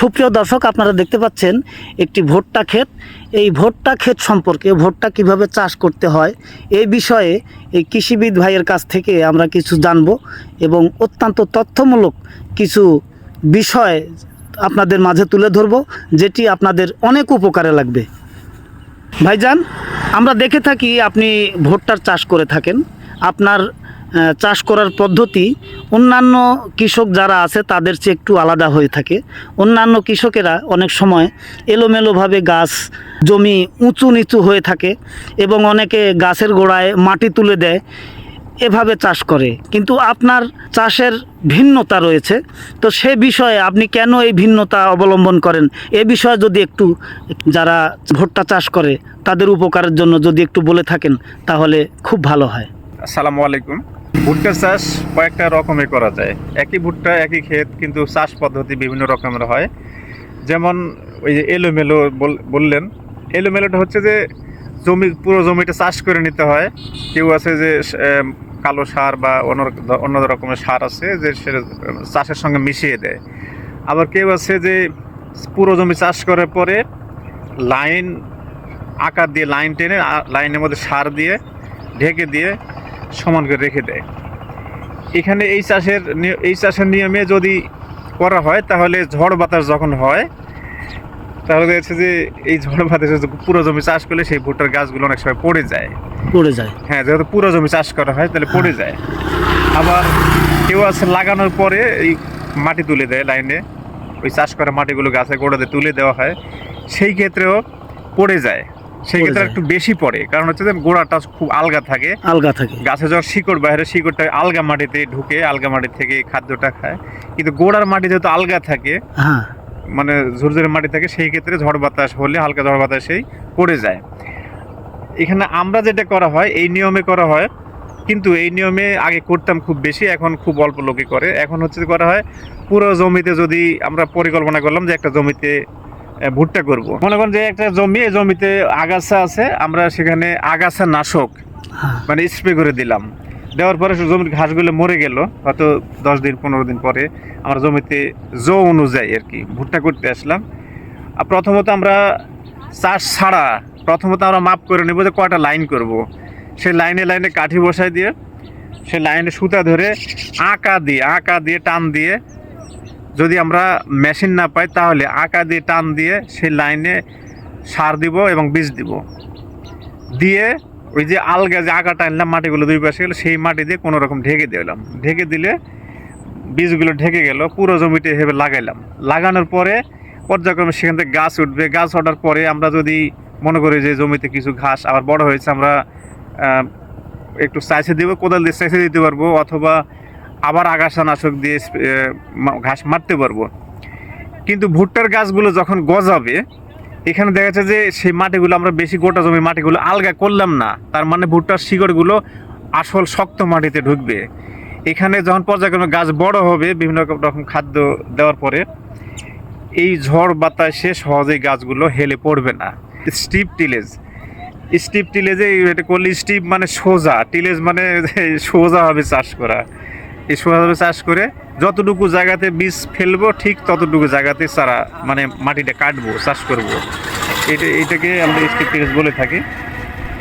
সুপ্রিয় দর্শক, আপনারা দেখতে পাচ্ছেন একটি ভুট্টা ক্ষেত। এই ভুট্টা ক্ষেত সম্পর্কে ভুট্টা কীভাবে চাষ করতে হয়, এই বিষয়ে এই কৃষিবিদ ভাইয়ের কাছ থেকে আমরা কিছু জানব এবং অত্যন্ত তথ্যমূলক কিছু বিষয় আপনাদের মাঝে তুলে ধরব, যেটি আপনাদের অনেক উপকারে লাগবে। ভাইজান, আমরা দেখে থাকি আপনি ভুট্টার চাষ করে থাকেন। আপনার চাষ করার পদ্ধতি অন্যান্য কৃষক যারা আছে তাদের চেয়ে একটু আলাদা হয়ে থাকে। অন্যান্য কৃষকেরা অনেক সময় এলোমেলোভাবে গাছ, জমি উঁচু নিচু হয়ে থাকে এবং অনেকে গাছের গোড়ায় মাটি তুলে দেয়, এভাবে চাষ করে। কিন্তু আপনার চাষের ভিন্নতা রয়েছে। তো সে বিষয়ে আপনি কেন এই ভিন্নতা অবলম্বন করেন? এ বিষয়ে যদি একটু যারা ভুট্টা চাষ করে, তাদের উপকারের জন্য যদি একটু বলে থাকেন, তাহলে খুব ভালো হয়। আসসালামু আলাইকুম। ভুট্টা চাষ কয়েকটা রকমের করা যায়। একই ভুট্টা, একই ক্ষেত, কিন্তু চাষ পদ্ধতি বিভিন্ন রকমের হয়। যেমন ওই যে এলোমেলো বল- বললেন। এলোমেলোটা হচ্ছে যে জমি, পুরো জমিটা চাষ করে নিতে হয়। কেউ আছে যে কালো সার বা অন্য অন্য রকমের সার আছে যে সে চাষের সঙ্গে মিশিয়ে দেয়। আবার কেউ আছে যে পুরো জমি চাষ করার পরে লাইন, আকার দিয়ে লাইন টেনে লাইনের মধ্যে সার দিয়ে, ঢেকে দিয়ে সমান করে রেখে দেয়। এখানে এই চাষের এই চাষের নিয়মে যদি করা হয় তাহলে ঝড় বাতাস যখন হয় তাহলে দেখা যাচ্ছে যে এই ঝড় বাতাসে পুরো জমি চাষ করলে সেই ভুট্টার গাছগুলো অনেক সময় পড়ে যায়। পড়ে যায়। হ্যাঁ যেহেতু পুরো জমি চাষ করা হয় তাহলে পড়ে যায়। আবার কেউ আছে লাগানোর পরে এই মাটি তুলে দেয় লাইনে ওই চাষ করা মাটিগুলো গাছে গোড়াতে তুলে দেওয়া হয় সেই ক্ষেত্রেও পড়ে যায়। সেই ক্ষেত্রে একটু বেশি পড়ে। কারণ হচ্ছে যে গোড়াটা খুব আলগা থাকে। আলগা থাকে। গাছে যখন শিকড় বাইরে শিকড়টা আলগা মাটিতে ঢুকে আলগা মাটি থেকে খাদ্যটা খায়। কিন্তু গোড়ার মাটি যেহেতু আলগা থাকে হ্যাঁ। মানে ঝুরঝুরে মাটি থাকে সেই ক্ষেত্রে ঝড় বাতাস হলে হালকা ঝড় বাতাসেই পড়ে যায়। এখানে আমরা যেটা করা হয় এই নিয়মে করা হয় কিন্তু এই নিয়মে আগে করতাম খুব বেশি এখন খুব অল্প লোকে করে। এখন হচ্ছে করা হয় পুরো জমিতে যদি আমরা পরিকল্পনা করলাম যে একটা জমিতে ভুট্টা করব। মনে করেন যে একটা জমি এই জমিতে আগাছা আছে আমরা সেখানে আগাছা নাশক হ্যাঁ। মানে স্প্রে করে দিলাম। দেওয়ার পরে সে জমির ঘাসগুলো মরে গেল। হয়তো দশ দিন পনেরো দিন পরে আমরা জমিতে জো অনুযায়ী আর কি ভুট্টা করতে আসলাম। আর প্রথমত আমরা চাষ ছাড়া প্রথমত আমরা মাপ করে নেব যে কয়টা লাইন করব। সেই লাইনে লাইনে কাঠি বসাই দিয়ে সে লাইনে সুতা ধরে আঁকা দিয়ে আঁকা দিয়ে টান দিয়ে যদি আমরা মেশিন না পাই, তাহলে আঁকা দিয়ে, টান দিয়ে সেই লাইনে সার দিব এবং বীজ দিব। দিয়ে ওই যে আলগা যে আঁকা টানলাম মাটিগুলো দুই পাশে গেলো, সেই মাটি দিয়ে কোনো রকম ঢেকে দিলাম ঢেকে দিলে বীজগুলো ঢেকে গেল, পুরো জমিতে এভাবে লাগাইলাম। লাগানোর পরে পর্যায়ক্রমে সেখান থেকে গাছ উঠবে। গাছ ওঠার পরে আমরা যদি মনে করি যে জমিতে কিছু ঘাস আবার বড় হয়েছে, আমরা একটু চাইছে দিব, কোদাল দিয়ে চাইছে দিতে পারব অথবা আবার আগাছা নাশক দিয়ে ঘাস মারতে পারব। কিন্তু ভুট্টার গাছগুলো যখন গজাবে, এখানে দেখা যাচ্ছে যে সেই মাটিগুলো আমরা বেশি গোটা জমি মাটিগুলো আলগা করলাম না। তার মানে ভুট্টার শিকড়গুলো আসল শক্ত মাটিতে ঢুকবে। এখানে যখন পর্যায়ক্রমে গাছ বড় হবে, বিভিন্ন রকম খাদ্য দেওয়ার পরে এই ঝড় বাতাসে সহজেই গাছগুলো হেলে পড়বে না। Steep tillage. স্টিপ টিলেজে এটা করলে স্টিপ মানে সোজা। টিলেজ মানে সোজা হবে চাষ করা। এই সোজাভাবে চাষ করে যতটুকু জায়গাতে বীজ ফেলব, ঠিক ততটুকু জায়গাতে চারা মানে মাটিটা কাটবো, চাষ করব। এটা, এটাকে আমরা স্টিপ টিলেজ বলে থাকি।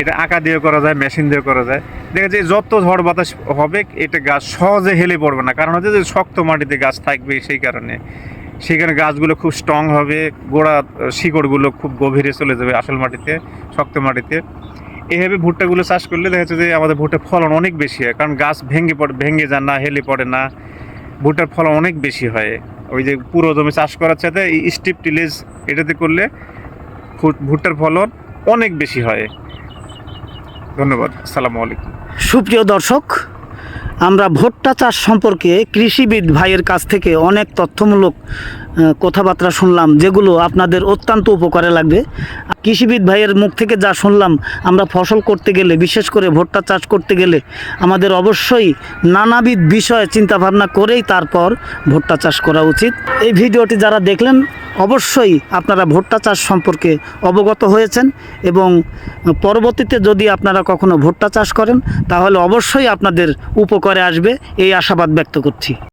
এটা আঁকা দিয়ে করা যায়, মেশিন দিয়ে করা যায়। দেখা যায় যত ঝড় বাতাস হবে, এটা গাছ সহজে হেলে পড়বে না। কারণ হচ্ছে যে শক্ত মাটিতে গাছ থাকবে সেই কারণে। সেখানে গাছগুলো খুব স্ট্রং হবে, গোড়া শিকড়গুলো খুব গভীরে চলে যাবে আসল মাটিতে, শক্ত মাটিতে। এইভাবে ভুট্টাগুলো চাষ করলে দেখা যাচ্ছে যে আমাদের ভুট্টার ফলন অনেক বেশি হয়। কারণ গাছ ভেঙে পড়ে ভেঙে যায় না, হেলে পড়ে না। ভুট্টার ফলন অনেক বেশি হয়। ওই যে পুরো জমি চাষ করার সাথে স্টিপ টিলেজ এটাতে করলে ভুট্টার ফলন অনেক বেশি হয়। ধন্যবাদ। আসসালামু আলাইকুম। সুপ্রিয় দর্শক, আমরা ভুট্টা চাষ সম্পর্কে কৃষিবিদ ভাইয়ের কাছ থেকে অনেক তথ্যমূলক কথাবার্তা শুনলাম, যেগুলো আপনাদের অত্যন্ত উপকারে লাগবে। কৃষিবিদ ভাইয়ের মুখ থেকে যা শুনলাম, আমরা ফসল করতে গেলে, বিশেষ করে ভুট্টা চাষ করতে গেলে, আমাদের অবশ্যই নানাবিধ বিষয়ে চিন্তাভাবনা করেই তারপর ভুট্টা চাষ করা উচিত। এই ভিডিওটি যারা দেখলেন, অবশ্যই আপনারা ভুট্টা চাষ সম্পর্কে অবগত হয়েছেন এবং পরবর্তীতে যদি আপনারা কখনো ভুট্টা চাষ করেন, তাহলে অবশ্যই আপনাদের উপকারে আসবে, এই আশাবাদ ব্যক্ত করছি।